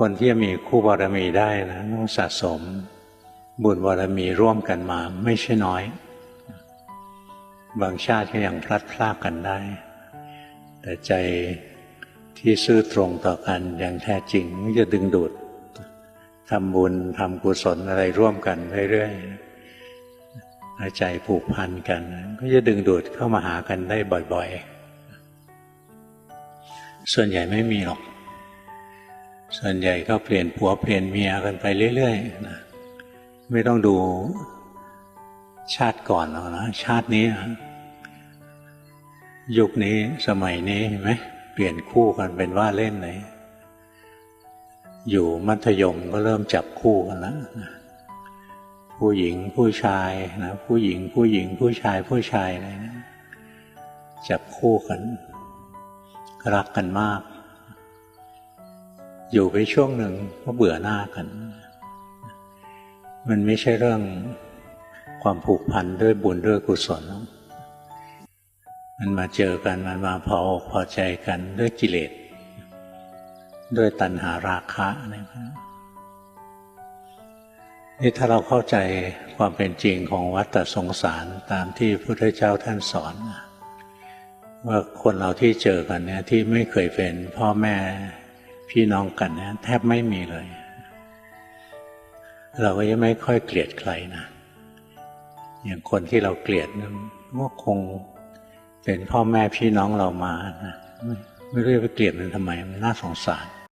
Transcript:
คนที่จะมีคู่บารมีได้นะต้องสะสม บุญบารมีร่วมกันมาไม่ใช่น้อย บางชาติก็ยังพลัดพรากกันได้ แต่ใจที่ซื่อตรงต่อกันอย่างแท้จริงมันจะดึงดูดทำบุญทำกุศลอะไรร่วมกันเรื่อยๆใจผูกพันกัน ก็จะดึงดูดเข้ามาหากันได้บ่อย ๆ ส่วนใหญ่ไม่มีหรอก ส่วนใหญ่ก็เปลี่ยนผัวเปลี่ยนเมียกันไปเรื่อยๆนะไม่ต้องดูชาติก่อนหรอกนะชาตินี้ ยุคนี้สมัยนี้เห็นไหมเปลี่ยนคู่กันเป็นว่าเล่นเลยอยู่มัธยมก็เริ่มจับคู่กันแล้วนะผู้หญิงผู้ชายนะผู้หญิงผู้หญิงผู้ชายผู้ชายอะไรนะจับคู่กัน รักกันมาก อยู่ไปช่วงหนึ่งก็เบื่อหน้ากัน มันไม่ใช่เรื่องความผูกพันด้วยบุญด้วยกุศล มันมาเจอกันมันมาพออกพอใจกันด้วยกิเลส ด้วยตัณหาราคะนะครับนี่ถ้าเราเข้าใจความเป็นจริงของวัฏสงสารตามที่พระพุทธเจ้าท่านสอน ว่าคนเราที่เจอกันเนี่ยที่ไม่เคยเป็นพ่อแม่ พี่น้องกันเนี่ยแทบไม่มีเลย เราก็ยังไม่ค่อยเกลียดใครนะอย่างคนที่เราเกลียดนั้นก็คงเป็นพ่อแม่พี่น้องเรามานะไม่ไม่รู้จะไปเกลียดมันทำไมมันน่าสงสาร